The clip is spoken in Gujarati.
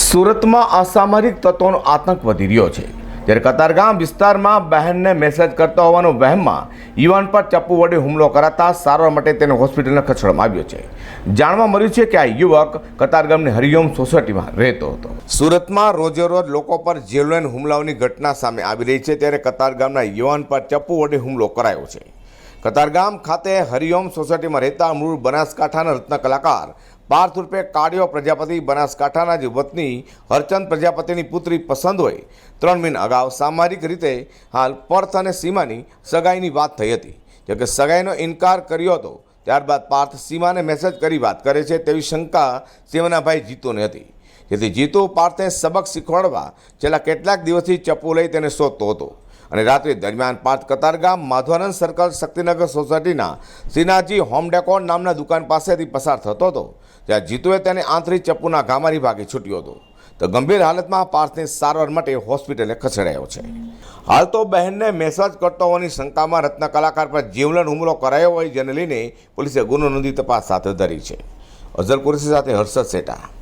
સુરતમાં અસામરિક તત્વોનો આતંક વધી રહ્યો છે. ત્યારે કતારગામ વિસ્તારમાં બહેનને મેસેજ કરતા હોવાનો વહેમમાં યુવાન પર ચપ્પુ વડે હુમલો કરાતા સારવાર માટે તેને હોસ્પિટલને ખસેડવામાં આવ્યો છે. જાણવા મળ્યું છે કે આ યુવક કતારગામની હરિઓમ સોસાયટીમાં રહેતો હતો. સુરતમાં રોજે રોજ લોકો પર જેલવેન હુમલાઓની ઘટના સામે આવી રહી છે. ત્યારે કતારગામના યુવાન પર ચપ્પુ વડે હુમલો કરાયો છે. કતારગામ ખાતે હરિઓમ સોસાયટીમાં રહેતા મૂળ બનાસકાંઠાના રત્ન કલાકાર, પાર્થ રૂપે કાળિયો પ્રજાપતિ બનાસકાંઠાના જ વતની હરચંદ પ્રજાપતિની પુત્રી પસંદ હોય. ત્રણ મહિના અગાઉ સામાજિક રીતે હાલ પર્થ અને સીમાની સગાઈની વાત થઈ હતી. જોકે સગાઈનો ઇનકાર કર્યો હતો ત્યારબાદ પાર્થ સીમાને મેસેજ કરી વાત કરે છે. તેવી શંકા સીમાના ભાઈ જીતુને હતી. જેથી જીતુ પાર્થને સબક શીખવાડવા છેલ્લા કેટલાક દિવસથી ચપ્પુ લઈ તેને શોધતો હતો. અને રાત્રિ દરમિયાન પાર્થ કતારગામ માધવાનંદ સર્કલ શક્તિનગર સોસાયટીના શ્રીનાથજી હોમ ડેકોર નામના દુકાન પાસેથી પસાર થતો હતો. ત્યાં જીતુએ તેને આંતરિક ચપ્પુના ઘામારી ભાગે છૂટ્યો હતો. તો ગંભીર હાલતમાં પાર્થને સારવાર માટે હોસ્પિટલે ખસેડાયો છે. હાલ તો બહેનને મેસેજ કરતો હોવાની શંકામાં રત્ન કલાકાર પર જીવલેણ હુમલો કરાયો હોય જેને લઈને પોલીસે ગુનો નોંધી તપાસ હાથ ધરી છે. અઝર કુરેશી સાથે હર્ષદ સેટા.